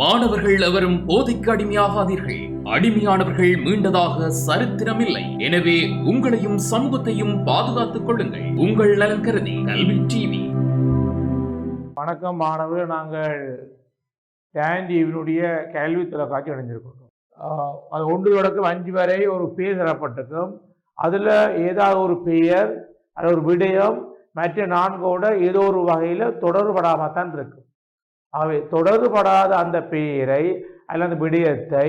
மாணவர்கள் எவரும் போதைக்கு அடிமையாகாதீர்கள். அடிமையானவர்கள் மீண்டதாக சரித்திரமில்லை. எனவே உங்களையும் சமூகத்தையும் பாதுகாத்துக் கொள்ளுங்கள். உங்கள் நலன் கருதி கல்வி டிவி. வணக்கம் மாணவர். நாங்கள் டேண்டிவினுடைய கேள்வி தொலைக்காட்சி அடைஞ்சிருக்கோம் அது ஒன்று தொடக்கம் அஞ்சு வரை ஒரு பேர் தரப்பட்டிருக்கும். அதில் ஏதாவது ஒரு பெயர் அது ஒரு விடயம் மற்ற நான்கோட ஏதோ ஒரு வகையில் தொடர்படாமல் தான் இருக்கும் ஆகவே தொடர்படாத அந்த பெயரை அதில் அந்த விடயத்தை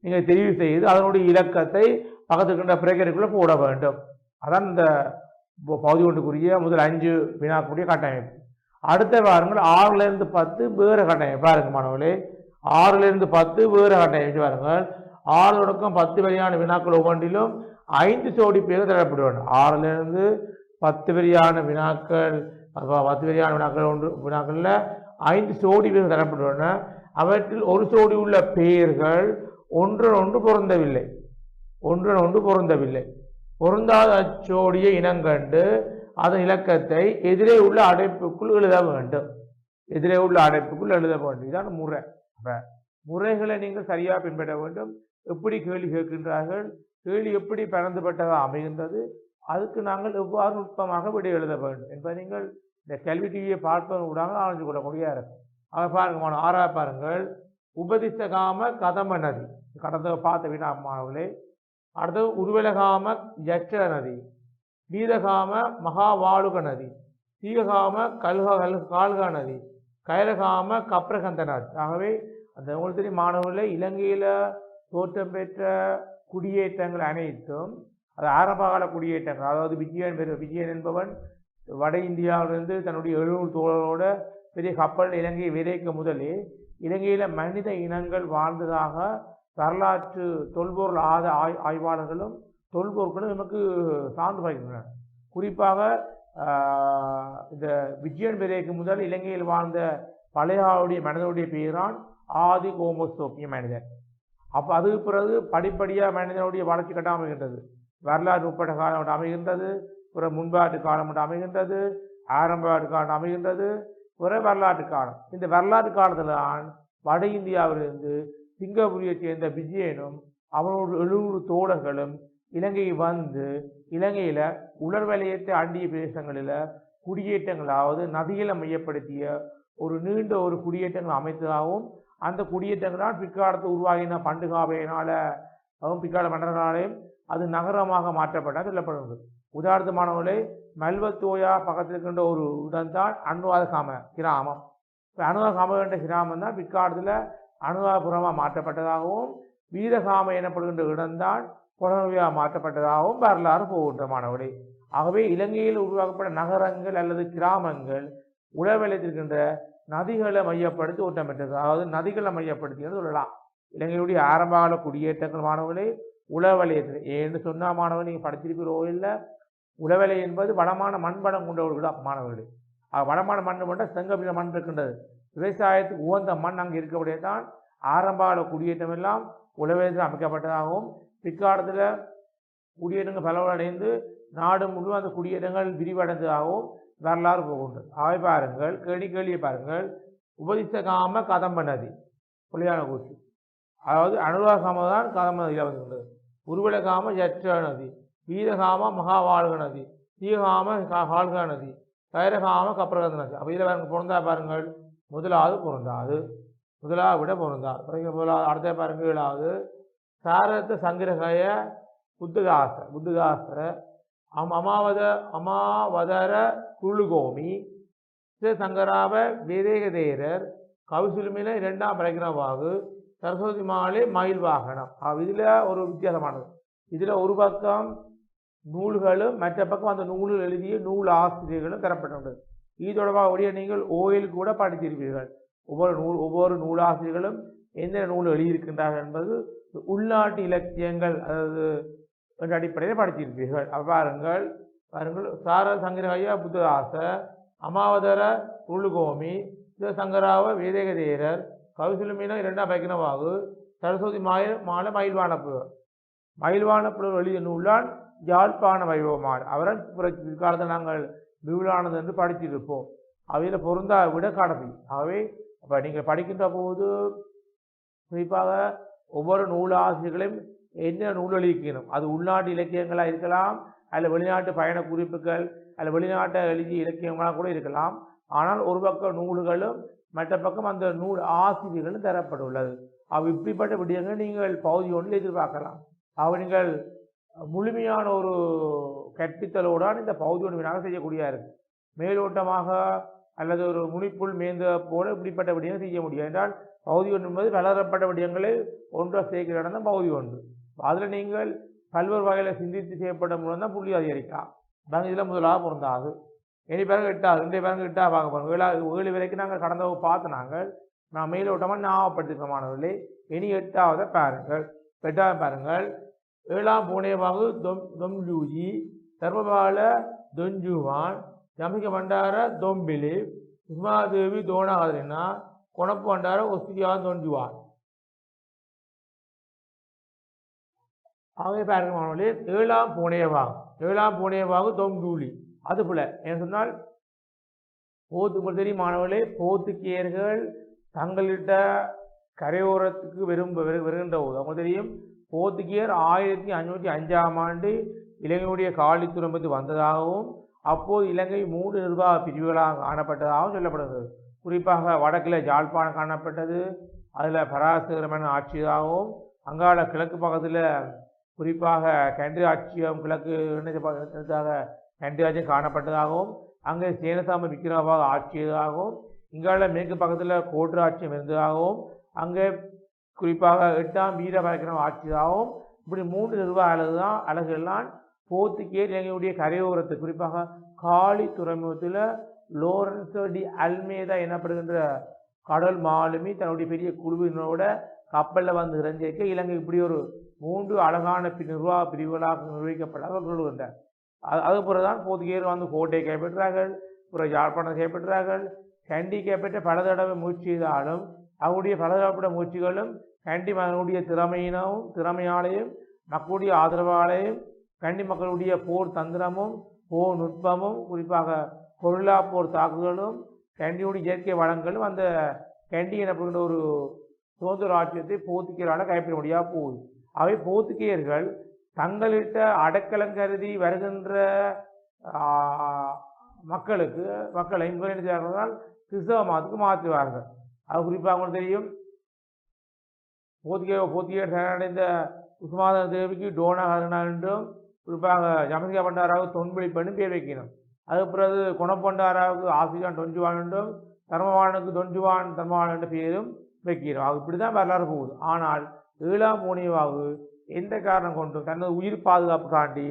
நீங்கள் தெரிவு செய்து அதனுடைய இலக்கத்தை பக்கத்துக்கின்ற பிரேக்கருக்குள்ளே போட வேண்டும். அதான் இந்த ப- பகுதி ஒன்றுக்குரிய முதல் அஞ்சு வினாக்குரிய கட்டமைப்பு. அடுத்த வாரங்கள் ஆறுலேருந்து பத்து வேறு கட்டமைப்பு. பாருங்க மாணவர்களே ஆறுலேருந்து பத்து வேறு கட்டமைப்பு பாருங்கள். ஆறு தொடக்கம் பத்து வரையான வினாக்கள் ஒவ்வொன்றிலும் ஐந்து சோடி பேர் தரப்படுவாங்க ஆறுலேருந்து பத்து வரையான வினாக்கள் பத்து வரையான வினாக்கள் ஒன்று வினாக்களில் ஐந்து சோடி வீதம் தரப்பட்டுள்ளன. அவற்றில் ஒரு சோடி உள்ள பெயர்கள் ஒன்றன் ஒன்று பொருந்தவில்லை. ஒன்றன் ஒன்று பொருந்தவில்லை. பொருந்தாத அச்சோடியை இனங்கண்டு அதன் இலக்கத்தை எதிரே உள்ள அடைப்புக்குள் எழுத வேண்டும். எதிரே உள்ள அடைப்புக்குள் எழுத வேண்டும். இதான் முறை. முறைகளை நீங்கள் சரியாக பின்பற்ற வேண்டும். எப்படி கேள்வி கேட்கின்றார்கள்? கேள்வி எப்படி பறந்துபட்டதாக அமைகின்றது? அதுக்கு நாங்கள் எவ்வாறு நுட்பமாக விடை எழுத வேண்டும் என்பதை நீங்கள் இந்த கல்வி டிவியை பார்ப்பதன் கூட ஆராய்ச்சி கொள்ளக்கூடிய இருக்கும் அதை பாருங்க மாணவ ஆறா பாருங்கள். உபதிசகாம கதம நதி. கடந்த பார்த்த வினா மாணவர்களே அடுத்தது உருவலகாம ஜட்ச நதி வீரகாம மகாவாளுக நதி சீககாம கல்க கல் கால்கா நதி கைரகாம கப்ரகந்த நதி. ஆகவே அந்த உங்களுக்கு தெரியும் மாணவர்களே இலங்கையில் தோற்றம் பெற்ற குடியேற்றங்கள் அனைத்தும் அது ஆரம்பகால குடியேற்றங்கள். அதாவது விஜயன் பெரு விஜயன் என்பவன் வட இந்தியாவிலிருந்து தன்னுடைய எழுநூறு தோழரோட பெரிய கப்பல் இலங்கையை விதைக்க முதலே இலங்கையில் மனித இனங்கள் வாழ்ந்ததாக வரலாற்று தொல்பொருள் ஆத ஆய் ஆய்வாளர்களும் தொல்பொருட்களும் நமக்கு சார்ந்து வருகின்றன குறிப்பாக இந்த விஜயன் பெரேக்கு முதல் இலங்கையில் வாழ்ந்த பழையாவுடைய மனிதனுடைய பெயரான் ஆதி கோமோஸ்தோப்பிய மனிதன். அப்போ அதுக்கு பிறகு படிப்படியாக மனிதனுடைய வளர்ச்சி கட்ட அமைகின்றது வரலாறு உட்பட காலம் அமைகின்றது. ஒரு முன்பாட்டு காலம் ஒன்று அமைகின்றது ஆரம்பாட்டு காலம் அமைகின்றது ஒரு வரலாற்று காலம். இந்த வரலாற்று காலத்தில் தான் வட இந்தியாவிலிருந்து சிங்கப்பூரியை சேர்ந்த விஜயனும் அவனோட எழுநூறு தோழர்களும் இலங்கை வந்து இலங்கையில் உலர் வலயத்தை அண்டிய பிரதேசங்களில் குடியேற்றங்களாவது நதிகளை மையப்படுத்திய ஒரு நீண்ட ஒரு குடியேற்றங்கள் அமைத்ததாகவும் அந்த குடியேற்றங்களால் பிற்காலத்தை உருவாகின பண்டுகாவையினால் அவன் பிற்கால மன்னர்களாலேயும் அது நகரமாக மாற்றப்பட்டது சொல்லப்படுகிறது. உதாரணமானவர்களே மல்வத்தோயா பக்கத்தில் இருக்கின்ற ஒரு இடம்தான் அனுவாத காம கிராமம். இப்போ அனுவதகாம என்ற கிராமம் தான் பிற்காலத்தில் அனுவாபுரமாக மாற்றப்பட்டதாகவும் வீரகாம எனப்படுகின்ற இடம்தான் புலனொழியாக மாற்றப்பட்டதாகவும் வரலாறு போகின்ற மாணவர்களே. ஆகவே இலங்கையில் உருவாக்கப்பட்ட நகரங்கள் அல்லது கிராமங்கள் உளவெளித்திருக்கின்ற நதிகளை மையப்படுத்தி ஓட்டமிட்டது அதாவது நதிகளை மையப்படுத்தின்னு சொல்லலாம். இலங்கையுடைய ஆரம்பகால குடியேற்றங்கள் மாணவர்களே உளவலயத்தில் ஏன்னு சொன்னால் மாணவன் நீங்கள் படித்திருக்கிறோ இல்லை உளவேலை என்பது வளமான மண்பலம் கொண்ட ஒரு வீடு வளமான மண் கொண்ட செங்கப்பின மண் இருக்கின்றது. விவசாயத்துக்கு உகந்த மண் அங்கே இருக்கக்கூடிய தான் ஆரம்பகால குடியேற்றம் எல்லாம் உளவேலத்தில் அமைக்கப்பட்டதாகவும் பிற்காலத்தில் குடியேற்றங்கள் பலவடைந்து நாடு முழுவதும் அந்த குடியேற்றங்கள் விரிவடைந்ததாகவும் வரலாறு போகின்றது அவை பாருங்கள் கேள்வி கேள்வியை பாருங்கள். உபதிசகாம கதம்ப நதி புலியான கூற்று அதாவது அனுராகாம தான் கதம்ப நதியில் வருகின்றது உருவலகாம ஜற்ற நதி வீரகாம மகாவாழ்க நதி. தீகாம கா- கால்கா நதி. கைரகாம கப்பரகந்த நதி. அப்போ இதில் பாருங்கள் பொருந்தா பாருங்கள். முதலாவது பொருந்தாது. முதலாவது விட பொருந்தாது. பிறகு முதலாவது அடுத்த பாருங்கள் ஏழாவது. சாரத்த சங்கிரகய புத்துகாச புத்ததாசர அம் அமாவத அமாவதர குழுகோமி. சங்கராவ விவேகதேரர். கவிசுலுமில இரண்டாம் பிரகிரவாகு சரஸ்வதி மாலை மயில் வாகனம் இதில் ஒரு வித்தியாசமானது. இதில் ஒரு பக்கம் நூல்களும் மற்ற பக்கம் அந்த நூலில் எழுதிய நூல் ஆசிரியர்களும் தரப்பட்டுள்ளது இது தொடர்பாக உடைய நீங்கள் ஓயில் கூட படித்திருப்பீர்கள். ஒவ்வொரு நூல் ஒவ்வொரு நூலாசிரியர்களும் எந்த நூல் எழுதியிருக்கின்றார்கள் என்பது உள்நாட்டு இலக்கியங்கள் அதாவது என்ற அடிப்படையில் படித்திருப்பீர்கள். அவ்வாறுங்கள் பாருங்கள் சார சங்கரகையா புத்ததாச அமாவதர உள்கோமி வீதேக தேரர் கவிசுலுமீன இரண்டாம் பைக்கினவாகு சரஸ்வதி மாய மாலை மயில்வானப்பு. மயில்வானப்புலர் எழுதிய நூலான் யாழ்ப்பாண வைபவமான அவரன் பிற்காலத்தில் நாங்கள் விவிலானது என்று படித்திருப்போம். அவையில் பொருந்தா விட கடமை. ஆகவே அப்போ நீங்கள் படிக்கின்ற போது குறிப்பாக ஒவ்வொரு நூலாசிரியர்களையும் என்ன நூலளிக்கணும்? அது உள்நாட்டு இலக்கியங்களாக இருக்கலாம் அல்ல வெளிநாட்டு பயண குறிப்புகள் அல்ல வெளிநாட்டை எழுதிய இலக்கியங்களாக கூட இருக்கலாம். ஆனால் ஒரு பக்கம் நூல்களும் மற்ற பக்கம் அந்த நூல் ஆசிரியர்களும் தரப்பட்டுள்ளது. அவ் இப்படிப்பட்ட விடயங்களை நீங்கள் பகுதி ஒன்றில் எதிர்பார்க்கலாம். அவ நீங்கள் முழுமையான ஒரு கற்பித்தலோடான் இந்த பகுதி ஒன்று வினாக செய்யக்கூடியதாக இருக்கு. மேலோட்டமாக அல்லது ஒரு முனிப்புள் மேந்த போல இப்படிப்பட்ட விடயம் செய்ய முடியும் என்றால் பகுதி ஒன்று என்பது வளரப்பட்ட விடயங்களை ஒன்றாக சேர்க்கிற இடம் தான் பகுதி ஒன்று. அதில் நீங்கள் பல்வேறு வகையில் சிந்தித்து செய்யப்பட்ட மூலம் தான் புள்ளி அதிகரிக்கலாம். நாங்கள் இதில் முதலாக பொருந்தாது. இனி பிறகு எட்டாவது ரெண்டு பிறகு எட்டாக பார்க்க போகிறோம் ஏழாவது ஏழு வரைக்கும் நாங்கள் கடந்த பார்த்து நாங்கள் நான் மேலோட்டமாக ஞாபகப்படுத்திருக்க மாணவர்களே இனி எட்டாவதை பாருங்கள். எட்டாவது பாருங்கள். ஏழாம் பூனேவாகு தொம் தொம்ஜூஜி தர்மபால தொஞ்சுவான் ஜமிக பண்டார தொம்பிலி உமாதேவி தோணாகரினா கொணப்பு பண்டார ஒஸ்தியா தொஞ்சுவான். ஆகவே பாருங்க மாணவர்களே ஏழாம் பூனேவாகும் ஏழாம் பூனேவாகு தொம்ஜூலி. அது போல என்ன சொன்னால் போத்து தெரியும் மாணவர்களே போத்துக்கியர்கள் தங்களிட்ட கரையோரத்துக்கு விரும்ப வருகின்ற போது அவங்க தெரியும் போர்த்துகீயர் ஆயிரத்தி அஞ்சூற்றி அஞ்சாம் ஆண்டு இலங்கையுடைய காலி துறம்பத்து வந்ததாகவும் அப்போது இலங்கை மூன்று நிர்வாக பிரிவுகளாக காணப்பட்டதாகவும் சொல்லப்படுகிறது. குறிப்பாக வடக்கில் ஜாழ்ப்பாணம் காணப்பட்டது அதில் பராசகரமான ஆட்சியாகவும் அங்காள கிழக்கு பக்கத்தில் குறிப்பாக கண்டி ஆட்சியம் கிழக்கு இணையதாக கண்டி ஆட்சியம் காணப்பட்டதாகவும் அங்கே சேனசாம விக்கிரமாக ஆட்சியதாகவும் இங்கால மேற்கு பக்கத்தில் கோட்ரு ஆட்சியம் இருந்ததாகவும் அங்கே குறிப்பாக எட்டாம் வீர பழக்கிரம் ஆட்சியாகவும் இப்படி மூன்று நிர்வாக அழகு தான் அழகுகள்லாம் போர்த்துகேயர் இலங்கையுடைய கரையோரத்து குறிப்பாக காலி துறைமுகத்தில் லோரன்சோ டி அல்மேதா எனப்படுகின்ற கடல் மாலுமி தன்னுடைய பெரிய குழுவினரோட கப்பலில் வந்து இறஞ்சிருக்க இலங்கை இப்படி ஒரு மூன்று அழகான பி- நிர்வாக பிரிவுகளாக நிர்வகிக்கப்பட்டதாக சொல்லுகின்றார் அது அது பிறகுதான் போர்த்துகேயர் வந்து கோட்டையை கைப்பற்றார்கள் பிறகு யாழ்ப்பாணம் கைப்பற்றார்கள் கண்டி கைப்பற்ற பல தடவை முயற்சி செய்தாலும் அவனுடைய பலதரப்பட்ட முயற்சிகளும் கண்டி மகனுடைய திறமையினவும் திறமையாலையும் மக்களுடைய ஆதரவாலையும் கண்டி மக்களுடைய போர் தந்திரமும் போர் நுட்பமும் குறிப்பாக பொருளா போர் தாக்குதலும் கண்டியுடைய இயற்கை வளங்களும் அந்த கண்டி எனப்படுகின்ற ஒரு சுதந்திர ஆட்சியத்தை போர்த்துக்கீயரால் கைப்பற்ற முடியாது போகுது. அவை போத்துக்கியர்கள் தங்களிட்ட அடக்கலம் கருதி வருகின்ற மக்களுக்கு மக்களை முதல் என்ன கிறிஸ்தவ மதத்துக்கு மாற்றுவார்கள். அது குறிப்பாக உங்களுக்கு தெரியும். போத்திகை போத்திகை சரணடைந்த உஸ்மாத தேவிக்கு டோனா ஹரணா என்றும் குறிப்பாக ஜமசிகா பண்டாராவுக்கு தொன்பிழி பெண்ணும் பேர் வைக்கணும். அதுக்கு பிறகு குணப்பண்டாராவுக்கு ஆசிரியான் தொஞ்சுவான் என்றும் தர்மவானுக்கு தொஞ்சுவான் தர்மவான் என்ற பெயரும் வைக்கிறோம். அது இப்படி தான் வரலாறு போகுது. ஆனால் ஏழாம் பூனிவாவு எந்த காரணம் கொண்டும் தனது உயிர் பாதுகாப்பு காண்டி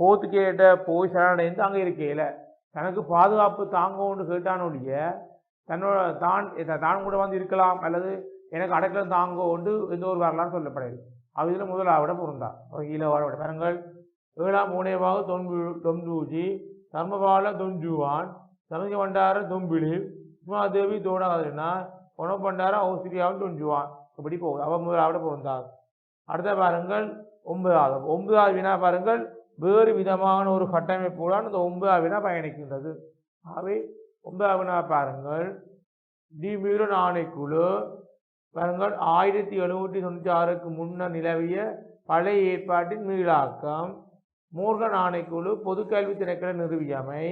போத்துக்கேட்ட போய் சரணடைந்து அங்கே இருக்கையில் தனக்கு பாதுகாப்பு தாங்கும்னு கேட்டானுடைய தன்னோட தான் தான் கூட வந்து இருக்கலாம் அல்லது எனக்கு அடக்கலம் தாங்கோ ஒன்று எந்த ஒரு வரலாறு சொல்லப்படுது அவ இதில் முதலாவிட பொருந்தா. ஈழவாட பாருங்கள். ஏழாம் மூனேவாக தொன்பு தொந்தூஜி தர்மபால தொஞ்சுவான் சமய பண்டார தொம்பிலி உமாதேவி தோணாதுன்னா குணப்பண்டார ஔசிரியாவும் தொஞ்சுவான். இப்படி போகுது. அவள் முதலாவிட பொருந்தார் அடுத்த பாருங்கள் ஒன்பதாவது ஒன்பதாவது வினா பாருங்கள் வேறு விதமான ஒரு கட்டமைப்புடன் இந்த ஒன்பதாவது வினா பயணிக்கின்றது. ஆகவே ஒன்பதாவது பாருங்கள். தி மீரன் ஆணைக்குழு பாருங்கள் ஆயிரத்தி எழுநூற்றி தொண்ணூற்றி ஆறுக்கு முன்னர் நிலவிய பழைய ஏற்பாட்டின் மீளாக்கம். மூர்கன் ஆணைக்குழு பொதுக்கல்வி திணைக்கள நிறுவியமை.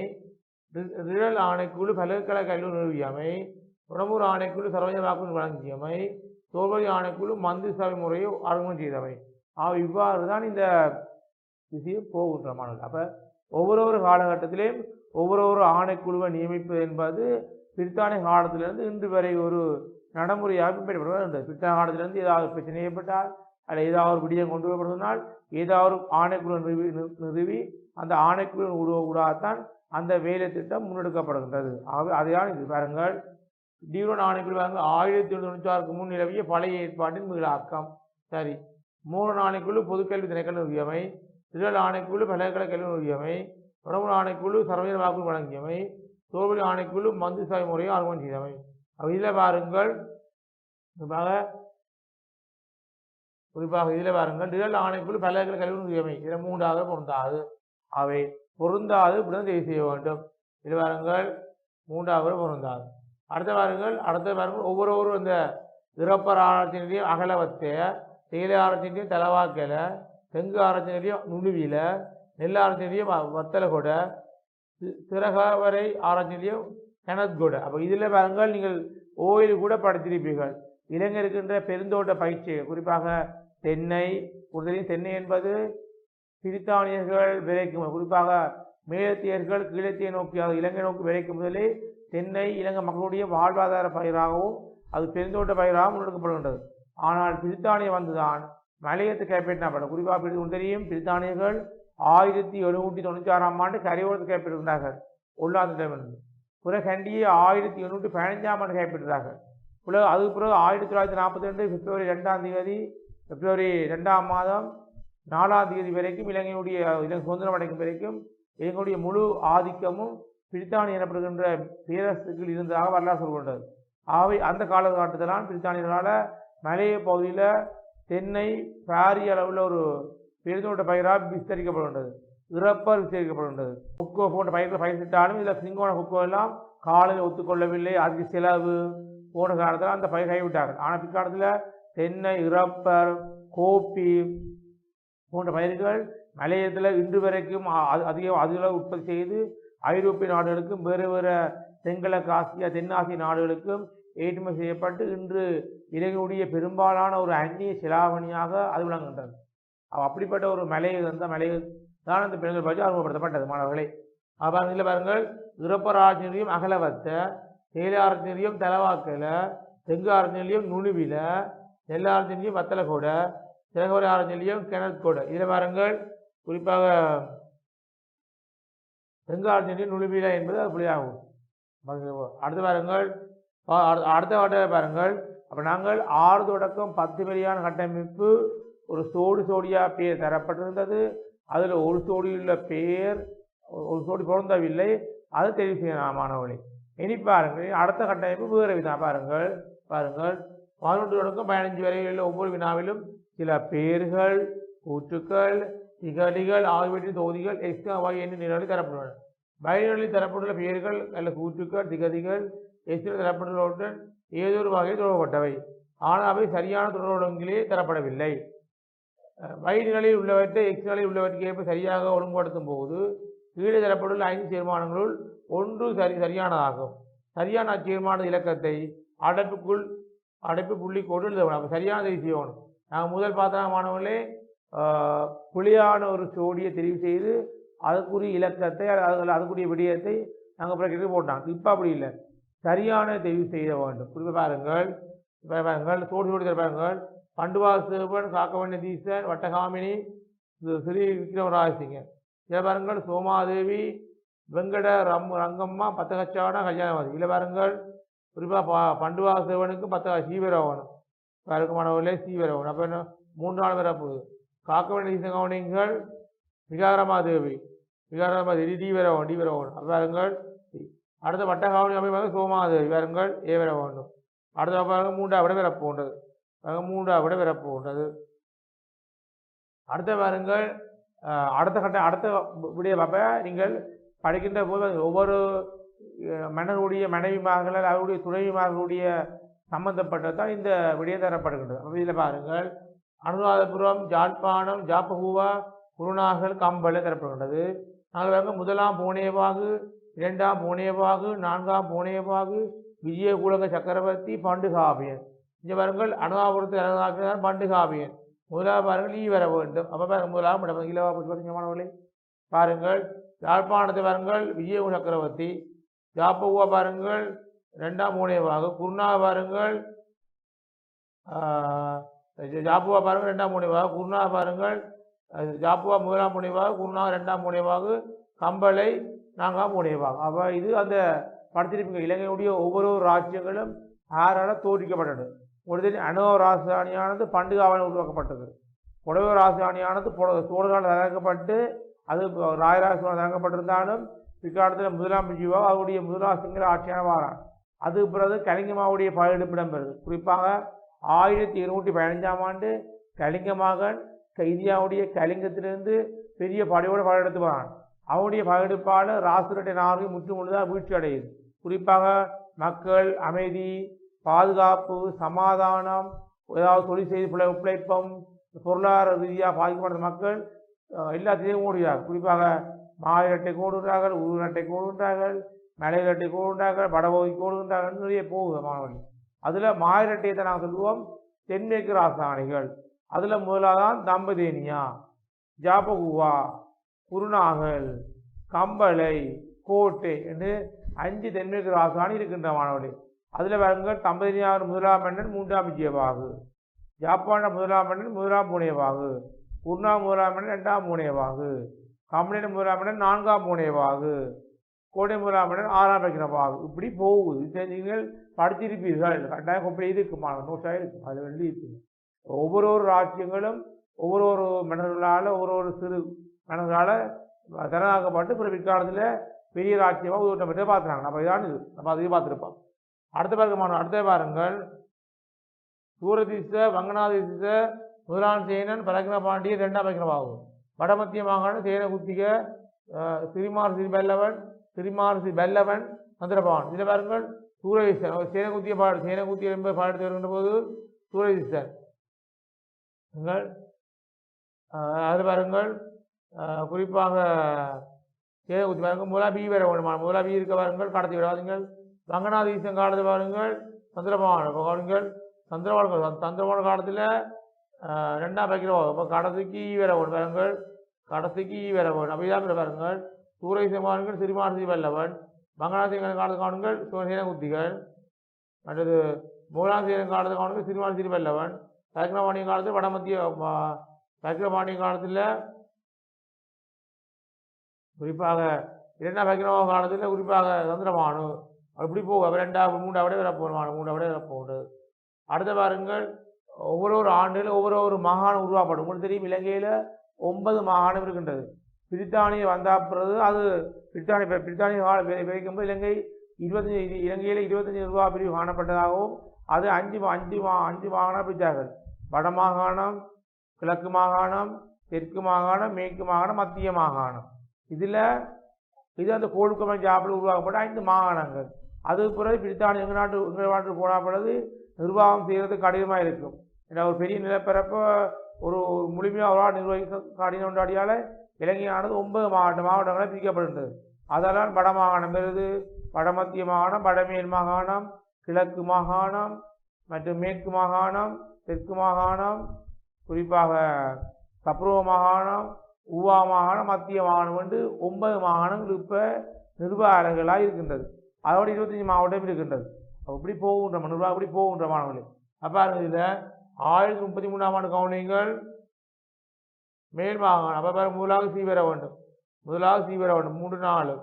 ரிழல் ஆணைக்குழு பல்கலைக்கழக கல்வி நிறுவியமை. உடம்பூர் ஆணைக்குழு சர்வஜ வாக்கு வழங்கியமை. தோல்வழி ஆணைக்குழு மந்திரி சபை முறையை அறிமுகம் செய்தவை ஆக இவ்வாறு தான் இந்த விஷயம் போகின்ற மாணவர்கள் அப்போ ஒவ்வொரு ஒரு காலகட்டத்திலேயும் ஒவ்வொரு ஒரு ஆணைக்குழுவை நியமிப்பது என்பது பிரித்தானிய காலத்திலிருந்து இன்று வரை ஒரு நடைமுறையாக பின்பற்றப்படுவது இருந்தது பிரித்தானிய காலத்திலிருந்து ஏதாவது பிரச்சனை ஏற்பட்டால் அல்ல ஏதாவது ஒரு விடியம் கொண்டு வரப்படுவதனால் ஏதாவது ஆணைக்குழு நிறுவி நிறுவி அந்த ஆணைக்குழு உருவ அந்த வேலை திட்டம் முன்னெடுக்கப்படுகின்றது. ஆகவே அதையான இது பாருங்கள் டியூரன் ஆணைக்குழு வாங்க ஆயிரத்தி தொண்ணூற்றி ஆறுக்கு முன் நிலவிய பழைய ஏற்பாட்டின் மீளாக்கம். சரி மூணு ஆணைக்குழு பொதுக்கல்வி திணைக்கள நிறுவியமை திரள் ஆணைக்குழு பல்கலைக்கழக கல்வி நிறுவியமை உணவு ஆணைக்குழு சர்வதேச வாக்கு வழங்கியமை தோல்வி ஆணைக்குழு மந்து சாய் முறையை ஆர்வம் செய்தவை இதில் பாருங்கள் குறிப்பாக குறிப்பாக இதில் பாருங்கள் நிழல் ஆணைக்குழு பல்கலைக்கழக கல்வி உரிமை இதில் மூன்றாக பொருந்தாது. அவை பொருந்தாது இப்படிதான் தெரிவு செய்ய வேண்டும். இது பாருங்கள் மூன்றாவது பொருந்தாது. அடுத்த பாருங்கள் அடுத்த பாருங்கள் ஒவ்வொரு இந்த இறப்பர் ஆராய்ச்சியிலையும் அகலவத்தை செயலாரத்தினுடைய தலவாக்கலை தெங்கு ஆரத்தினுடைய நுழுவியில் நெல் ஆராய்ச்சியிலையும் வத்தலகொட திரகவரை கெனத் கனத்கொட அப்போ இதில் பாருங்கள் நீங்கள் ஓயில் கூட படைத்திருப்பீர்கள். இலங்கை இருக்கின்ற பெருந்தோட்ட பயிற்சி குறிப்பாக தென்னை உறுதியும் தென்னை என்பது பிரித்தானியர்கள் விளைக்கும் குறிப்பாக மேலத்தியர்கள் கீழத்திய நோக்கி அது இலங்கை நோக்கி விளைக்கும் முதலே தென்னை இலங்கை மக்களுடைய வாழ்வாதார பயிராகவும் அது பெருந்தோட்ட பயிராகவும் முன்னெடுக்கப்படுகின்றது. ஆனால் பிரித்தானியம் வந்துதான் மலையத்து கைப்பற்றினாப்படும் குறிப்பாக பிரி தெரியும் பிரித்தானியர்கள் ஆயிரத்தி எழுநூற்றி தொண்ணூற்றி ஆறாம் ஆண்டு கரையோரத்தை கைப்பற்றிருந்தார்கள் உள்ளாந்திடமிருந்து பிறகு கண்டியை ஆயிரத்தி எண்ணூற்றி பதினஞ்சாம் ஆண்டு கைப்பற்றினார்கள் உலக அதுக்கு பிறகு ஆயிரத்தி தொள்ளாயிரத்தி நாற்பத்தி ரெண்டு பிப்ரவரி ரெண்டாம் தேதி பிப்ரவரி ரெண்டாம் மாதம் நாலாம் தேதி வரைக்கும் இலங்கையுடைய இலங்கை சுதந்திரம் அடைக்கும் வரைக்கும் இலங்கையுடைய முழு ஆதிக்கமும் பிரித்தானிய எனப்படுகின்ற பேரரசுகள் இருந்ததாக வரலாறு சொல்கின்றது. ஆகவே அந்த காலகட்டத்தில்தான் பிரித்தானியர்களால் மலைய பகுதியில் தென்னை பாரிய அளவில் ஒரு பெருந்தோட்ட பயிராக விஸ்தரிக்கப்படுகின்றது இறப்பர் விஸ்தரிக்கப்படுகின்றது கொக்கோ போன்ற பயிர்கள் பயிரிட்டாலும் இதில் சிங்கோன கொக்கோ எல்லாம் காலையில் ஒத்துக்கொள்ளவில்லை. அதிக செலவு போன காலத்தில் அந்த பயிர் கைவிட்டார்கள். ஆனால் பிற்காலத்தில் தென்னை இறப்பர் கோப்பி போன்ற பயிர்கள் மலையத்தில் இன்று வரைக்கும் அது அதிக அதிகளவு உற்பத்தி செய்து ஐரோப்பிய நாடுகளுக்கும் வேறு வேறு தென்கிழக்கு ஆசியா தென்னாசிய நாடுகளுக்கும் ஏற்றுமதி செய்யப்பட்டு இன்று இலங்கையுடைய பெரும்பாலான ஒரு அந்நிய செலாவணியாக அது விளங்குகின்றது. அப்படிப்பட்ட ஒரு மலை அந்த மலை தான் அந்த பெண்கள் பற்றி அறிமுகப்படுத்தப்பட்டது மாணவர்களே. அப்போ இதில் பாருங்கள் இறப்பராஜ்நிலையும் அகலவத்த தேயிலாரத்திலையும் தலவாக்கில் தெங்கு ஆரஞ்சிலையும் நுணுவில நெல் வத்தலை கூட திலகோட ஆரஞ்சிலையும் கிணற்கோடு. இதில் பாருங்கள் குறிப்பாக தெங்கு ஆரஞ்சிலையும் நுணுவில என்பது அது புள்ளியாகும் அடுத்த பாருங்கள் அடுத்த வாட்டை பாருங்கள் அப்போ நாங்கள் ஆறு தொடக்கம் பத்து வெளியான கட்டமைப்பு ஒரு சோடி சோடியாக பேர் தரப்பட்டிருந்தது. அதில் ஒரு சோடியுள்ள பேர் ஒரு சோடி பொருந்தவில்லை. அது தெரிவு செய்யலாம் மாணவர்களே. இனி பாருங்கள் அடுத்த கட்டமைப்பு வேறு வினா பாருங்கள் பாருங்கள். பதினொன்று தொடக்கம் பதினஞ்சு வரையில் ஒவ்வொரு வினாவிலும் சில பேர்கள் கூற்றுக்கள் திகழிகள் ஆகியவற்றின் தொகுதிகள் எக்ஸ்ட்ரா வாய் என்று நிலையில் தரப்படுள்ளன வயல்களில் தரப்பட்டுள்ள பெயர்கள் அல்ல கூற்றுக்கள் திகதிகள் எக்ஸ்ட்ரா தரப்பட்டுள்ளவற்றுடன் ஏதோ ஒரு வகையில் தொடரப்பட்டவை. ஆனால் அவை சரியான தொடரொழுங்கிலே தரப்படவில்லை. வயிறுகளில் உள்ளவற்றை எக்ஸ்களில் உள்ளவற்றுக்கு சரியாக ஒழுங்குபடுத்தும் போது கீழே தரப்பட்டுள்ள ஐந்து தீர்மானங்களுள் ஒன்று சரி சரியானதாகும். சரியான அச்சீர்மான இலக்கத்தை அடைப்புக்குள் அடைப்பு புள்ளி கொண்டு எழுதணும் அப்போ சரியானதை செய்யணும் நாங்கள் முதல் பாத்திரமானவர்களே மாணவர்களே புலியான ஒரு ஜோடியை தெரிவு செய்து அதுக்குரிய இலக்கத்தை அது அதுக்குரிய விடயத்தை நாங்கள் பிறகு போட்டாங்க. இப்போ அப்படி இல்லை. சரியான தெரிவு செய்ய வேண்டும். குறிப்பாக பாருங்கள். பாருங்கள். சோடி சோடி பாருங்கள். பண்டுவா சிவன் காக்கவண்ண தீசன் வட்டகாமினி ஸ்ரீ விக்ரமராஜசிங்கர் இளவரங்கள் சோமாதேவி வெங்கட ரம் ரங்கம்மா பத்தகச்சாவனா கல்யாணவாதி. இளவரங்கள் குறிப்பாக பா பண்டுவா சிவனுக்கு பத்த சீவரவனும் பாருக்குமானவர்களே சீவரவன் அப்போ என்ன? மூன்று நாள் வர போகுது. காக்கவண்ண தீசன் கவனிங்கள் விகாரமாதேவி விகாரமாதேவி தீவிரவன் தீவிரவன் அப்போ அடுத்த வட்டகாவணி அமைப்பாக சோமாதேவி. வேறுங்கள் ஏவரவன் அடுத்த மூன்றாவது விட வரப்போன்றது மூன்றாவது விட வரப்போன்றது அடுத்த வாருங்கள் அடுத்த கட்ட அடுத்த விடிய பார்ப்ப நீங்கள் படிக்கின்ற போது ஒவ்வொரு அஹ், மன்னருடைய மனைவிமார்கள் அவருடைய துணைவிமார்களுடைய சம்பந்தப்பட்டதான் இந்த விடயம் தரப்படுகின்றது. இதில் பாருங்கள் அனுராதபுரம் ஜாழ்ப்பாணம் ஜாப்பகூவா குருநாகல் கம்பல் தரப்படுகின்றது. நாங்கள் பாருங்க முதலாம் போனேவாகு இரண்டாம் போனேவாகு நான்காம் போனேவாகு விஜயகுலக சக்கரவர்த்தி பண்டுகாவியன் இங்கே பாருங்கள் அனுராபுரத்து அனுராக்கிறார் பண்டுகாவியன். முதலாவது பாருங்கள் ஈ வர வேண்டும். அப்போ பாருங்கள் முதலாம் இடம் இலவா பார்த்தீங்கமானவர்களே பாருங்கள் யாழ்ப்பாணத்தை பாருங்கள் விஜய சக்கரவர்த்தி. ஜாப்பகுவா பாருங்கள் ரெண்டாம் மூனைவாக குருணா பாருங்கள் ஜாப்புவா பாருங்கள் ரெண்டாம் முனைவாக குருணா பாருங்கள் ஜாப்புவா முதலாம் முனைவாக குருணா ரெண்டாம் முனைவாக கம்பளை நான்காம் முனைவாக அப்போ இது அந்த படத்திருப்பீங்க இலங்கையுடைய ஒவ்வொரு ராஜ்யங்களும் ஆறால் தோற்றுவிக்கப்பட்டது ஒரு அணுவ ராஜதானியானது பண்டிகாவில் உருவாக்கப்பட்டது. புடவை ராஜதானியானது சோழர்களால் தயாரிக்கப்பட்டு அது ராயராஜ தயாரிக்கப்பட்டிருந்தாலும் பிற்காலத்தில் முதலாம் பிஜிவா அவருடைய முதலாம் சிங்கள ஆட்சியான வாரான். அது பிறகு கலிங்கமாவுடைய படையெடுப்பு இடம்பெறுது குறிப்பாக ஆயிரத்தி இருநூற்றி பதினஞ்சாம் ஆண்டு கலிங்க மகன் கைதியாவுடைய இந்தியாவுடைய கலிங்கத்திலிருந்து பெரிய படையோடு படையெடுத்து வரான். அவனுடைய படையெடுப்பால் ராசுரட்டை நாகரிகம் முற்று முழுதாக வீழ்ச்சி அடையுது குறிப்பாக மக்கள் அமைதி பாதுகாப்பு சமாதானம் ஏதாவது தொழில் செய்து பிழை பிழைப்பம் பொருளாதார ரீதியாக பாதிக்கப்பட்ட மக்கள் எல்லாத்தையும் ஓடுகிறார்கள். குறிப்பாக மாயிரட்டை கோடுகிறார்கள் உருநட்டை கோடுகின்றார்கள் மலையிரட்டை கோடுகின்றார்கள் வடபகுதி கோடுகின்றார்கள் நிறைய போகுது மாணவர்கள். அதில் மாயிரட்டையை நாங்கள் சொல்லுவோம் தென்மேற்கு ராசானிகள் அதில் முதலாதான் தம்பதேனியா ஜாபகுவா குருநாகல் கம்பளை கோட்டை என்று அஞ்சு தென்மேற்கு ராசாணி இருக்கின்ற மாணவர்களே. அதில் வருங்கள் தம்பதியார் முதலாம் மன்னன் மூன்றாம் விஜயவாகு. ஜப்பான முதலாம் மன்னன் முதலாம் பூனையவாகு குருணா முதலாம் மன்னன் ரெண்டாம் பூனையவாகு கம்பளின முதலாம் மன்னன் நான்காம் பூனையவாகு கோடை முதலாம் மன்னன் ஆறாம் வைக்கிறவாகு இப்படி போகுது. இதை நீங்கள் படித்திருப்பீர்கள். கட்டாயம் இப்படி இருக்குமா? நோட்டாக இருக்கும்? அது எழுதி இருக்கு ஒவ்வொரு ஒரு ராஜ்யங்களும் ஒவ்வொரு ஒரு மன்னர்களால் ஒவ்வொரு ஒரு சிறு மன்னர்களால் தனதாக்கப்பட்டு பிற பிற்காலத்தில் பெரிய ராஜ்யமாக ஒரு பெற்று பார்த்துறாங்க நம்ம இதான் இது. நம்ம அதையும் பார்த்துருப்போம். அடுத்த பாருங்க அடுத்த பாருங்கள். சூரதிச வங்கநாதிச முதலாம் சேனன் பரக்கின பாண்டியன் ரெண்டாம் பரக்கினமாகும் வடமத்திய மாகாணம் சேன குத்திக அஹ், சிறிமார் சிறி பெல்லவன் சிறிமார் ஸ்ரீ பெல்லவன் சந்திரபவன் இதில் பாருங்கள் சூரதிசன். அவர் சேனகுத்திய பாடு சேனகுத்திய என்பது பாடத்து வருகின்ற போது சூரதிசன். நீங்கள் பாருங்கள். குறிப்பாக சேனகுத்தி பாருங்கள். முதலா பி வர வேண்டுமா முதலா பி இருக்க பாருங்கள் கடத்தி விடாதீங்கள் ரங்கநாதீசன் காலத்தில் பாருங்கள் சந்திரபவன் பாருங்கள் சந்திரபான் சந்திரபான காலத்தில் ரெண்டாம் வைக்கிறோம் அப்போ கடைசிக்கு ஈ பாருங்கள் கடைசிக்கு ஈ வர பாருங்கள் சூரேசன் பாருங்கள் சூரியசமான்கள் சிறுமானசி வல்லவன் மங்களாசேகரன் காலத்து காணுங்கள் சுவசீன குத்திகள் மற்றது மூலாசேகரன் காலத்து காணுங்கள் சிறுமான் சிறு வல்லவன் சக்கரபாணிய காலத்தில் வடமத்திய ம- சக்கரபாணிய காலத்தில் குறிப்பாக இரண்டாம் பைக்கிரம காலத்தில் குறிப்பாக சந்திரபானு அப்படி போகும் ரெண்டாவது மூன்றாவது வர போகணும் மூன்றாவது வர போகுது அடுத்த பாருங்கள் ஒவ்வொரு ஒரு ஆண்டில் ஒவ்வொரு ஒரு மாகாணம் உருவாக்கப்படும். உங்களுக்கு தெரியும் இலங்கையில் ஒன்பது மாகாணம் இருக்கின்றது. பிரித்தானிய வந்த பிறகு அது பிரித்தானிய பிரித்தானிய வைக்கும்போது இலங்கை இருபத்தஞ்சி இலங்கையில் இருபத்தஞ்சி நிர்வாக பிரிவு காணப்பட்டதாகவும் அது அஞ்சு அஞ்சு மா அஞ்சு மாகாணம் பிரித்தார்கள். வட மாகாணம் கிழக்கு மாகாணம் தெற்கு மாகாணம் மேற்கு மாகாணம் மத்திய மாகாணம். இதில் இது அந்த கோழுக்கமன் ஜாப்பில் உருவாக்கப்பட்ட ஐந்து மாகாணங்கள் அது பிறகு பிரித்தானிய எங்கள் நாட்டு எங்கள் நாட்டு போடப்படுறது நிர்வாகம் செய்கிறது கடினமாக இருக்கும். ஏன்னா ஒரு பெரிய நிலப்பரப்பை ஒரு முழுமையாக அவரால் நிர்வகிக்க கடினம் கொண்டாடியால் இலங்கையானது ஒன்பது மாவட்ட மாவட்டங்களாக பிரிக்கப்படுகின்றது. அதெல்லாம் வட மாகாணம் வருது வடமத்திய மாகாணம் வடமேல் மாகாணம் கிழக்கு மாகாணம் மற்றும் மேற்கு மாகாணம் தெற்கு மாகாணம் குறிப்பாக சப்ரோ மாகாணம் ஊவா மாகாணம் மத்திய மாகாணம் என்று ஒன்பது மாகாணங்கள் இப்போ நிர்வாகங்களாக இருக்கின்றது. அதோட இருபத்தஞ்சி மாவட்டம் இருக்கின்றது? அப்படி போகின்ற மனுவா அப்படி போகின்ற மாணவர்கள். அப்போ இதில் ஆயிரத்தி முப்பத்தி மூணாம் ஆண்டு கவுனிங்கள் மேல் மாகாணம் அப்போ பாருங்க முதலாக சி வர வேண்டும். முதலாவது சி வர வேண்டும். மூன்று நாலு.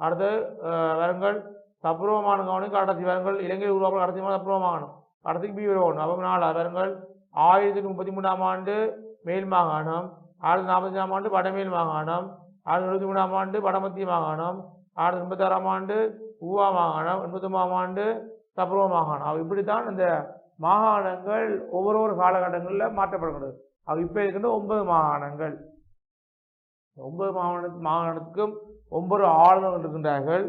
அடுத்து வரங்கள் வருங்கள் சப்ரவமான கடைசி வரங்கள் இலங்கை உருவாக்கம் கடைசி சப்ரவமாகணும் கடைசிக்கு பி வர வேண்டும். அப்போ நாலு வரங்கள் ஆயிரத்தி முப்பத்தி மூணாம் ஆண்டு மேல் மாகாணம் ஆயிரத்தி நாற்பத்தஞ்சாம் ஆண்டு வடமேல் மாகாணம் ஆயிரத்தி எழுபத்தி மூணாம் ஆண்டு வடமத்திய மாகாணம் ஆயிரத்தி எண்பத்தாறாம் ஆண்டு ஊவா மாகாணம் எண்பத்தொம்பதாம் ஆண்டு சப்ரவ மாகாணம் இப்படி தான் இந்த மாகாணங்கள் ஒவ்வொரு ஒரு காலகட்டங்களில் மாற்றப்படுகிறது. அவள் இப்போ இருக்கின்ற ஒன்பது மாகாணங்கள். ஒன்பது மாகாண மாகாணத்துக்கும் ஒன்பது ஆளுநர்கள் இருக்கின்றார்கள்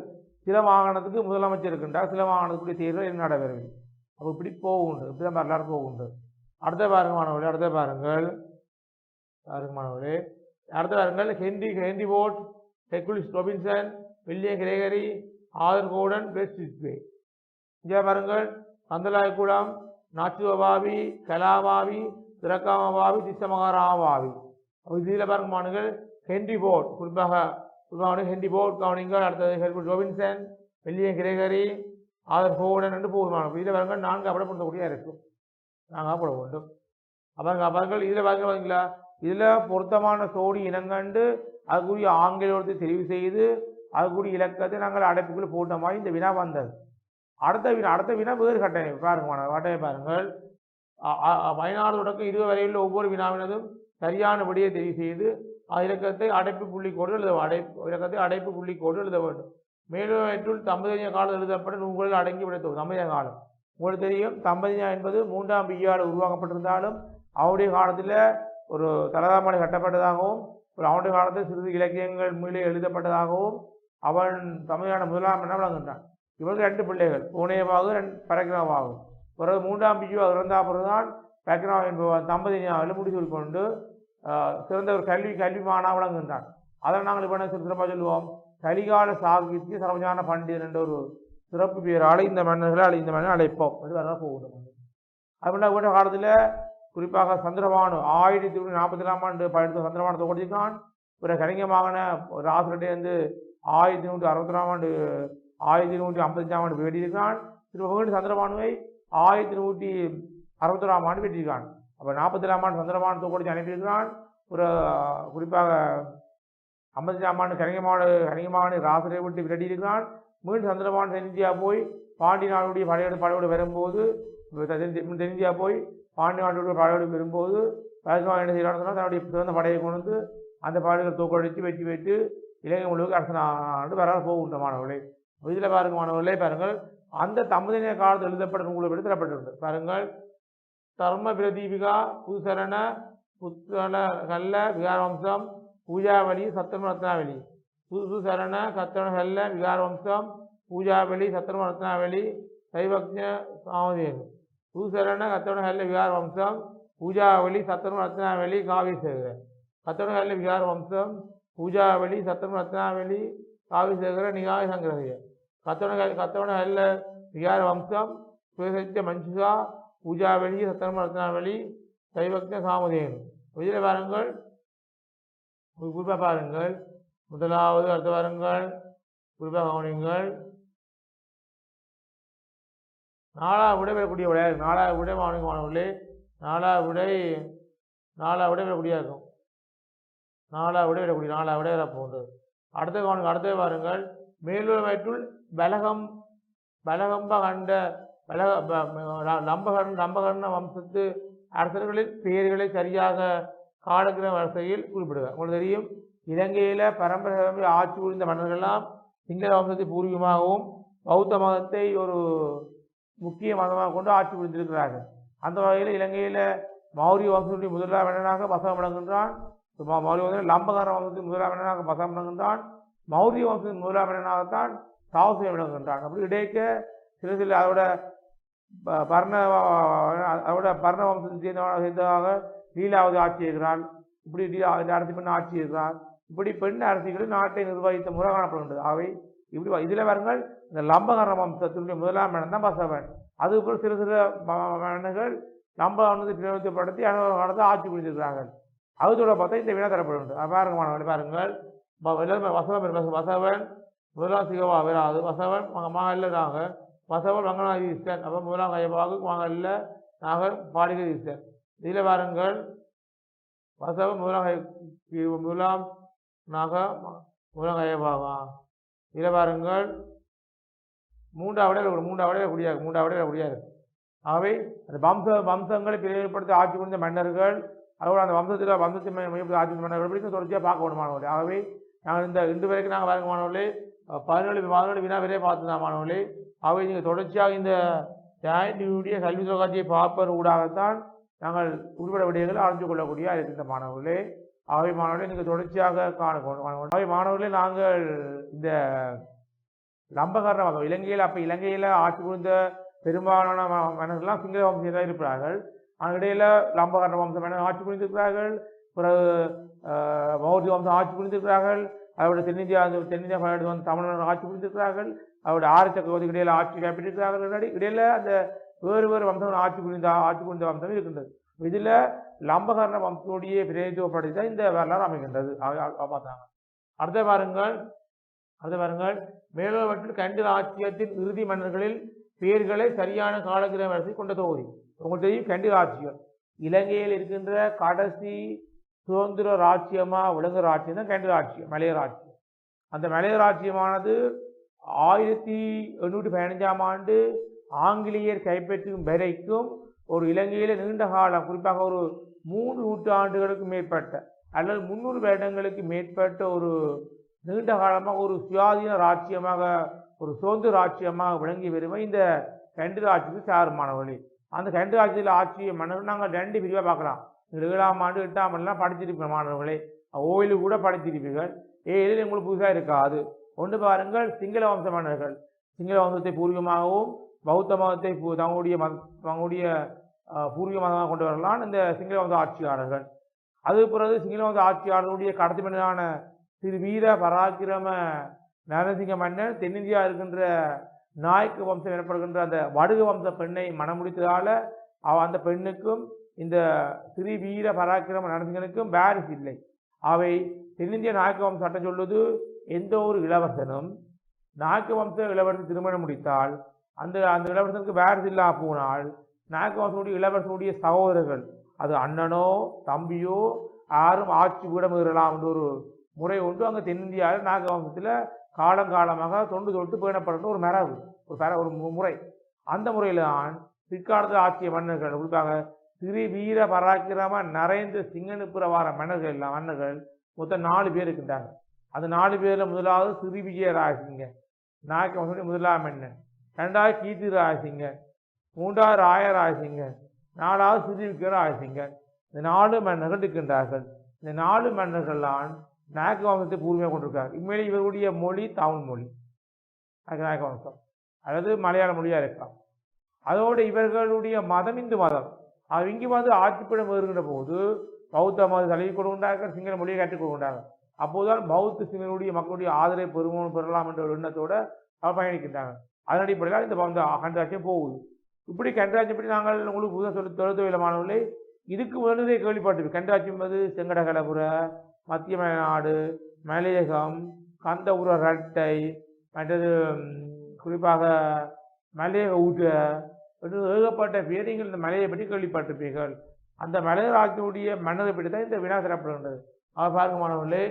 சில மாகாணத்துக்கு முதலமைச்சர் இருக்கின்றார். சில மாகாணத்துக்குரிய தேர்தல் என்ன நடைபெறவில்லை. அப்போ இப்படி போகுண்டு. இப்படி தான் வரலாறு போகுண்டு. அடுத்த பாருங்க மாணவர்களே அடுத்த பாருங்கள். பாருங்க மாணவர்களே. அடுத்த பாருங்கள். Henry Henry boat Hercules Robinson William Gregory Arthur Gordon இங்கே பாருங்கள் கந்தலாய்குளம் நாச்சுவாவி கலாவாவி திரக்காமவாவி திசமகாராவாவி இதில் பாருங்க மாணவர்கள் ஹென்ரி போர்ட் குறிப்பாக குறிப்பாக ஹென்ரி போர்ட் கவனிங்கள் அடுத்தது ஹெல்பு ஜோவின்சன் வெள்ளிய கிரேகரி ஆதர் ரெண்டு என்று போதுமான இதில் பாருங்கள் நான்கு அப்படப்படுத்தக்கூடிய இருக்கும் நாங்கள் போட வேண்டும். அப்புறம் பாருங்கள் இதில் பாருங்க பார்த்தீங்களா இதில் பொருத்தமான சோடி இனங்கண்டு அதுக்குரிய ஆங்கிலத்தை தெரிவு செய்து அதுக்குரிய இலக்கத்தை நாங்கள் அடைப்புக்குள்ளே போட்ட மாதிரி இந்த வினா வந்தது. அடுத்த வினா அடுத்த வினா வேறு கட்டணை. பாருங்க மாணவர் பாருங்கள். பதினாறு தொடக்கம் இருபது வரையில் ஒவ்வொரு வினாவினதும் சரியான விடையை தெரிவு செய்து அது இலக்கத்தை அடைப்பு புள்ளி கோடு எழுத அடைப்பு இலக்கத்தை அடைப்பு புள்ளிக்கோடு எழுத வேண்டும். மேலும் வயிற்றுள் தம்பதிய காலம் எழுதப்பட்ட நூல்களில் அடங்கி விடத்தோம் தம்பதிய காலம். உங்களுக்கு தெரியும் தம்பதியா என்பது மூன்றாம் பியால் உருவாக்கப்பட்டிருந்தாலும் அவருடைய காலத்தில் ஒரு தலதாமலை கட்டப்பட்டதாகவும் ஒரு அவனுடைய காலத்தில் சிறிது இலக்கியங்கள் மூலம் எழுதப்பட்டதாகவும் அவன் தமிழான முதலாம் என்ன விளங்குகிறான் இவருக்கு ரெண்டு பிள்ளைகள் பூனேவாகு ரெண்டு பரக்ராவாகும் பிறகு மூன்றாம் பிஜுவாக இறந்தா பிறகுதான் பேக்ரா என்பவர் தம்பதியினாவில் முடிவு கொண்டு சிறந்த ஒரு கல்வி கல்விமானா விளங்குகின்றான். அதை நாங்கள் இப்போ என்ன சிறப்பாக சொல்லுவோம்? கலிகால சாகித்ய சரவஞான பண்டிதன் என்ற ஒரு சிறப்பு பெயரால் இந்த மன்னர்களை அழை இந்த மன்னர் அழைப்போம். அது வர போகணும் அப்படின்னா கூட காலத்தில் குறிப்பாக சந்திரபானு ஆயிரத்தி தொள்ளாயிரத்தி நாற்பத்தி நாலாம் ஆண்டு படித்த சந்திரபானத்தை ஓடிக்கான் பிற கலிங்கமாகன ஒரு வந்து ஆயிரத்தி நூற்றி அறுபத்தாம் ஆண்டு ஆயிரத்தி நூற்றி ஐம்பத்தஞ்சாம் ஆண்டு வெட்டியிருக்கான் திரும்ப மீண்டும் சந்திரபானுவை ஆயிரத்தி நூற்றி அறுபத்தொராம் ஆண்டு வெட்டியிருக்கான் அப்போ நாற்பத்தேழாம் ஆண்டு சந்திரபானத்தை ஓடி அனுப்பியிருக்கிறான். ஒரு குறிப்பாக ஐம்பத்தஞ்சாம் ஆண்டு கலிங்கமாடு கலிங்கமாகனை ராசரை விட்டு விரட்டியிருக்கிறான். மீண்டும் சந்திரபான் தென்னிந்தியா போய் பாண்டி நாடுடைய படையோடு படையோடு வரும்போது தென்னிந்தியா போய் பாண்டி நாடுடைய படையோடு வரும்போது ராஜகுமார் என்ன செய்யறான்னு சொன்னால் தன்னுடைய சிறந்த படையை கொண்டு வந்து அந்த பாடுகள் தோக்கடித்து வெட்டி வைத்து இலங்கை முழுவதும் அரசனாண்டு வர போகின்ற மாணவர்களே. இதில் பாருங்க மாணவர்களே பாருங்கள். அந்த தம்பதியின காலத்தில் எழுதப்பட்ட நூலை பற்றி பாருங்கள். தர்ம பிரதீபிகா புதுசரண புத்தன கல்ல விகாரவம்சம் பூஜாவளி சத்தம ரத்னாவளி புதுசு சரண கத்தன கல்ல விகாரவம்சம் பூஜாவளி சத்தம ரத்னாவளி சைவக்ஞ சாமதேன் புதுசரண கத்தன கல்ல விகாரவம்சம் பூஜாவளி சத்தம ரத்னாவளி காவிசேகர கத்தன கல்ல விகாரவம்சம் பூஜாவளி சத்தம ரத்னாவளி காவிசேகர நிகாய சங்கிரதைய கத்தவன கத்தவன கல்ல விகாரவம்சம் சுயசத்திய மஞ்சுஷா பூஜாவளி சத்தம ரத்னாவளி சைவக்ஞ சாமதேனு இதில் பாருங்கள் குறிப்பாக பாருங்கள். முதலாவது அடுத்த வாருங்கள் குறிப்பாக கவனிங்கள் நாலா விட பெறக்கூடிய விடையாக நாலா விட மாணவர்களே நாலா விடை நாலா விட பெறக்கூடிய இருக்கும் நாலா விட பெறக்கூடிய நாலா விட போன்று அடுத்த கவனம் அடுத்த பாருங்கள். மேலூர் வயிற்றுள் பலகம் பலகம்ப கண்ட பலக ப- லம்பகண்ண வம்சத்து அரசர்களின் பெயர்களை சரியாக காலக்கிற வரிசையில் குறிப்பிடுக. உங்களுக்கு தெரியும் இலங்கையில் பரம்பரை ஆட்சி புரிந்த மன்னர்கள்லாம் சிங்கள வம்சத்தை பூர்வீகமாகவும் பௌத்த மதத்தை ஒரு முக்கிய மதமாக கொண்டு ஆட்சி புரிந்திருக்கிறார்கள். அந்த வகையில் இலங்கையில் மௌரிய வம்சத்துடைய முதலாம் மன்னனாக வசம் விளங்குகின்றான். மௌரிய வம்சத்தில் லம்பகார வம்சத்தின் முதலாம் மன்னனாக பசவம் விளங்குகின்றான் மௌரிய வம்சத்தின் முதலாம் மன்னனாகத்தான் சாவசியம் விளங்குகின்றான். அப்படி இடைக்க சில சில அதோட ப- பர்ண அதோட பர்ண வம்சத்தின் சேர்ந்தவனாக சேர்ந்ததாக லீலாவதி ஆட்சி இருக்கிறாள் இப்படி அரசி பெண் ஆட்சி இருக்கிறாள் இப்படி பெண் அரசிகள் நாட்டை நிர்வகித்த முறை காணப்படுகின்றது அவை இப்படி வ- வருங்கள் இந்த லம்பகர வம்சத்தினுடைய முதலாம் மன்னன் தான் பசவன். அதுபோல் சிறு சிறு மன்னர்கள் லம்ப வந்து பிரயோகப்படுத்தி அனுபவ காலத்தை ஆட்சி புரிந்திருக்கிறார்கள். அவுத்தோட பார்த்தா இந்த வினா தரப்படும் பாருங்க மாணவர்களே பாருங்கள். வசவன் பெரு- வசவன் முதலாம் சிவவா விராது. வசவன் மகல்ல நாகர். வசவன் மங்கநாதி ஈஸ்வரன் அப்போ முதலாம் கையபாகு மகல்ல நாகர் பாடிகர் ஈஸ்வரன் இதில் பாருங்கள். வசவன் முதலாம் கை முதலாம் நாக முதலாம் கையபாகா இதில் பாருங்கள். மூன்றாவது ஒரு மூன்றாவது குடியாக மூன்றாவது குடியாக ஆகவே அந்த வம்ச வம்சங்களை பிரிவுபடுத்தி ஆட்சி புரிந்த மன்னர்கள் அதோட அந்த வம்சத்தில் வம்சத்தை மையப்படுத்தி ஆட்சி புரிந்த மன்னர்கள் தொடர்ச்சியாக பார்க்க வேணும் மாணவர்களே? ஆகவே நாங்கள் இந்த இன்று வரைக்கும் நாங்கள் வழங்க மாணவர்களே பதினேழு பதினேழு வினா வரையே பார்த்து மாணவர்களே. ஆகவே நீங்கள் தொடர்ச்சியாக இந்த ஜாயின்டியுடைய கல்வி தொலைக்காட்சியை பார்ப்பது ஊடாகத்தான் நாங்கள் உள்பட விடயங்களை அறிந்து கொள்ளக்கூடிய இருக்கின்ற மாணவர்களே. ஆகவே மாணவர்களே நீங்கள் தொடர்ச்சியாக காண ஆகவே மாணவர்களே நாங்கள் இந்த லம்பகர்ண இலங்கையில் அப்போ இலங்கையில் ஆட்சி புரிந்த பெரும்பாலான மன்னர்கள்லாம் சிங்கள வம்சத்தில் இருப்பார்கள். இடையில் லம்பகர்ண வம்சம் மன்னர் ஆட்சி புரிந்திருக்கிறார்கள். பிறகு மௌரிய வம்சம் ஆட்சி புரிந்திருக்கிறார்கள். அவருடைய தென்னிந்தியா தென்னிந்தியா பகுதியில் வந்து தமிழர் ஆட்சி புரிந்திருக்கிறார்கள். அவருடைய ஆறு சக்கரவர்த்திக்கு இடையில ஆட்சி கைப்பற்றிருக்கிறார்கள் இடையில- இடையில அந்த வேறு வேறு வம்சங்கள் ஆட்சி புரிந்த ஆட்சி புரிந்த வம்சம் இருக்கின்றது. இதில் லம்பகர்ண வம்சத்துடைய பிரதித்துவப்படுத்தி தான் இந்த வரலாறு அமைகின்றது. பார்த்தாங்க. அடுத்த பாருங்கள் அடுத்த பாருங்கள் மேலவற்றில் கண்டு ஆட்சியத்தின் இறுதி மன்னர்களில் பேர்களை சரியான காலக்கிரம கொண்ட தொகுதி. உங்களுக்கு தெரியும் கண்டி ராஜ்யம் இலங்கையில் இருக்கின்ற கடைசி சுதந்திர ராஜ்யமாக விளங்குற ராஜ்யம் தான் கண்டி ராஜ்யம் மலைய ராஜ்யம் அந்த மலைய ராஜ்யமானது ஆயிரத்தி எண்ணூற்றி பதினஞ்சாம் ஆண்டு ஆங்கிலேயர் கைப்பற்றும் வரைக்கும் ஒரு இலங்கையில் நீண்ட காலம் குறிப்பாக ஒரு மூன்று நூற்றாண்டுகளுக்கு மேற்பட்ட அல்லது முந்நூறு வருடங்களுக்கு மேற்பட்ட ஒரு நீண்ட காலமாக ஒரு சுயாதீன ராஜ்யமாக ஒரு சுதந்திர ராஜ்யமாக விளங்கி வருமே இந்த கண்டு ராஜ்யத்துக்கு சாருமானவர்களே அந்த ரெண்டு ராஜ்யத்தில் ஆட்சிய மன்னர் நாங்கள் ரெண்டு பிரிவாக பார்க்கலாம். ஏழாம் ஆண்டு எட்டாம் ஆண்டுலாம் படிச்சிருப்பீங்க மாணவர்களே. ஓயிலு கூட படிச்சிருப்பீர்கள். ஏ உங்களுக்கு புதுசாக இருக்காது. ஒன்று பாருங்கள் சிங்கள வம்ச மன்னர்கள். சிங்கள வம்சத்தை பூர்வீகமாகவும் பௌத்த மதத்தை தங்களுடைய மத தங்களுடைய பூர்வீக மதமாக கொண்டு வரலாம் இந்த சிங்கள வம்ச ஆட்சியாளர்கள். அது பிறகு சிங்கள வம்ச ஆட்சியாளர்களுடைய கடத்தி மன்னரான திரு வீர பராக்கிரம நரசிங்க மன்னர் தென்னிந்தியா இருக்கின்ற நாய்க்கு வம்சம் எனப்படுகின்ற அந்த வடுகு வம்ச பெண்ணை மனமுடித்ததால் அவ அந்த பெண்ணுக்கும் இந்த திரு வீர பராக்கிரம நரசிங்கனுக்கும் பேரிஸ் இல்லை. அவை தென்னிந்திய நாயக்க வம்ச சட்டம் சொல்வது எந்த ஒரு இளவரசனும் நாயக்க வம்ச இளவரசன் திருமணம் முடித்தால் அந்த அந்த இளவரசனுக்கு வாரிசு இல்லா போனால் நாயக்க வம்சனுடைய இளவரசனுடைய சகோதரர்கள் அது அண்ணனோ தம்பியோ யாரும் ஆட்சி விடமுறலாம் என்ற ஒரு முறை உண்டு. அங்கே தென்னிந்தியாவில் நாயக்க வம்சத்தில் காலங்காலமாக தொண்டு தொட்டு பேணப்படுற ஒரு மரபு ஒரு பெற ஒரு முறை. அந்த முறையில் தான் பிற்காலத்தில் ஆட்சிய மன்னர்கள் குறிப்பாக திரு வீர பராக்கிரம நரேந்திர சிங்கனுப்புற வார மன்னர்கள் எல்லாம் மன்னர்கள் மொத்தம் நாலு பேர் இருக்கின்றாங்க அந்த நாலு பேரில் முதலாவது திரு விஜயராஜசிங்க நாயக்க வம்சனுடைய முதலாம் மன்னன். ரெண்டாவது கீர்த்தி ராசிங்க மூன்றாவது ராயராசிங்க. நாலாவது சிறு விக்ரராஜசிங்கன் இந்த நாலு மன்னர்கள் இருக்கின்றார்கள். இந்த நாலு மன்னர்கள்லாம் நாயக்க வம்சத்தை பூர்வமாக கொண்டிருக்கார். உண்மையிலே இவருடைய மொழி தமிழ் மொழி. அது நாயக்க வம்சம். அல்லது மலையாள மொழியாக இருக்கலாம். அதோடு இவர்களுடைய மதம் இந்து மதம். அது இங்கே வந்து ஆட்சிப்பிடம் வருகின்ற போது பௌத்த மதம் தழுவி கொடுக்கின்றார்கள் சிங்கள மொழியை கற்றுக் கொடுக்கின்றார்கள் அப்போதுதான் பௌத்த சிங்களுடைய மக்களுடைய ஆதரவை பெறுவோம் பெறலாம் என்ற ஒரு எண்ணத்தோடு அவர் பயணிக்கின்றாங்க. அதன் அடிப்படையில் இந்த இந்த கண்டராட்சியம் போகுது. இப்படி கண்காட்சி பற்றி நாங்கள் உங்களுக்கு புதுசாக சொல்லி தொழில் மாணவர்களே இதுக்கு முதலே கேள்விப்பட்டு கண்டராட்சியம் என்பது செங்கடகலபுர மத்திய மலைநாடு மலையகம் கந்தபுர ரட்டை மற்றது குறிப்பாக மலையக ஊட்ட என்று ஏகப்பட்ட பேர் நீங்கள் இந்த மலையை பற்றி கேள்விப்பட்டிருப்பீர்கள். அந்த மலையராஜனுடைய மன்னரை பற்றி தான் இந்த வினா தரப்படுகின்றது அவர் பார்க்க மாணவர்களே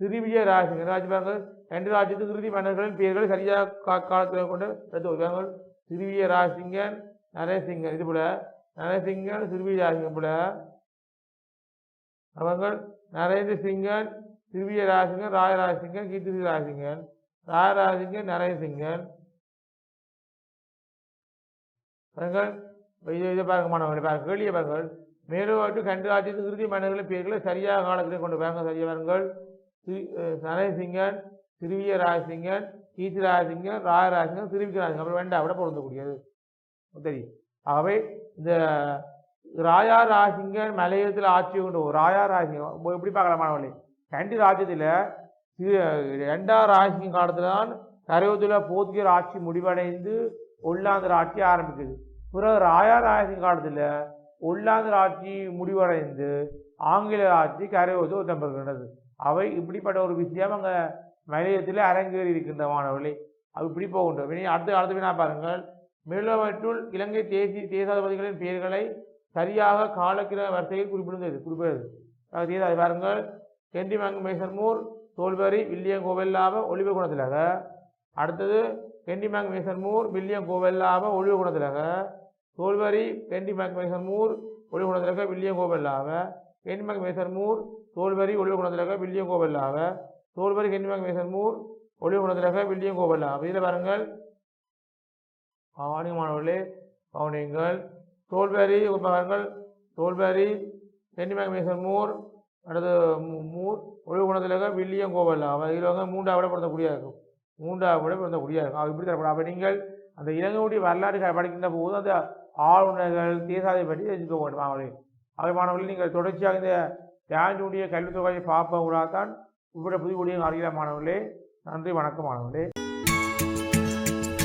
திருவிஜய ராஜசிங்க ராஜ்பாங்க ரெண்டு ராஜ்யத்து இறுதி மன்னர்களின் பெயர்கள் சரியாக கா காலத்தில் கொண்டு எடுத்து வருவாங்க திருவிஜய ராஜசிங்கன் நரசிங்கன் இது போல நரசிங்கன் திருவிஜய ராஜசிங்கன் போல அவர்கள் நரேந்திர சிங்கன் திருவிய ராஜசிங்கன் ராயராஜசிங்கன் கீர்த்தி ராஜசிங்கன் ராயராஜசிங்கன் நரேசிங்கன் அவர்கள் இதை இதை பார்க்க மாணவர்கள் பாருங்கள் கேளிய பாருங்கள். மேலோட்டு கண்டு ராஜ்யத்து இறுதி மன்னர்களின் பேர்களை சரியாக காலத்தில் கொண்டு பாருங்க சரியவர்கள் நரேசிங்கன் திருவிய ராசிங்கன் கீர்த்தி ராசிங்கன் ராயராஜசிங்கன் திருவிக்க ராஜசிங்கன் அப்புறம் வேண்டாம் விட பொருந்தக்கூடியது. தெரியும். ஆகவே இந்த ராயா ராஜசிங்கன் மலையத்தில் ஆட்சி கொண்டு ராயா ராஜசிங்கம் எப்படி பார்க்கலாம் மாணவர்களே? கண்டி ராஜ்யத்தில் ரெண்டாம் ராஜசிங்க காலத்தில் தான் கரையோத்தில் போர்த்துகீர் ஆட்சி முடிவடைந்து ஒல்லாந்தர் ஆட்சி ஆரம்பிக்குது. பிறகு ராயா ராஜசிங்க காலத்தில் ஒல்லாந்தர் ஆட்சி முடிவடைந்து ஆங்கில ஆட்சி கரையோது ஒத்தம்பெறுகின்றது அவை இப்படிப்பட்ட ஒரு விஷயம் அங்கே மலையத்தில் அரங்கேறி இருக்கின்ற மாணவர்களே. அது இப்படி போகின்றது. வினை அடுத்த காலத்து வினா பாருங்கள். மேலவற்றுள் இலங்கை தேசிய தேசாதிபதிகளின் பெயர்களை சரியாக காலக்கிர வரிசையில் குறிப்பிடுகிறது. குறிப்பிடுகிறது. அதாவது தேசாதி பாருங்கள். கெண்டி மேசன்மூர் தோல்வரி வில்லியம் கோவெல்லாவ ஒளிவ குணத்திலக. அடுத்தது கெண்டி மங்கு மேசன்மூர் வில்லியம் கோவெல்லாவ ஒளிவ தோல்வரி கெண்டி மங்கு மேசன்மூர் ஒளிவ குணத்திலக வில்லியம் கோவெல்லாவ கெண்டி மேசன்மூர் தோல்வரி ஒளிவ குணத்திலக வில்லியம் கோவெல்லாவ தோல்வரி கெண்டி மங்கு மேசன்மூர் ஒளிவ குணத்திலக வில்லியம் கோவெல்லாவ இதில் பாருங்கள். ஆணியமானவர்களே கவனியங்கள். தோல்வேரி பாருங்கள் தோல்வேரி கெண்டிமேக் மேசன் மூர் அடுத்து மூர் ஒளிவு வில்லியம் கோவல் அவர் இவங்க மூன்றாவது பிறந்த குடியாக இருக்கும். மூன்றாவது விட பொருந்தக்கூடிய இருக்கும். அவர் இப்படி தரப்படும் அப்போ நீங்கள் அந்த இலங்கையுடைய வரலாறு படிக்கின்ற போது அந்த ஆளுநர்கள் தேசாதை பற்றி தெரிஞ்சுக்க வேண்டும். அவர்களே அவை மாணவர்கள் நீங்கள் தொடர்ச்சியாக இந்த தியானுடைய கல்வித் தொகையை பார்ப்பவர்களாக தான் இப்படி புதிய புதிய அறிகிற மாணவர்களே. நன்றி வணக்கம் மாணவர்களே.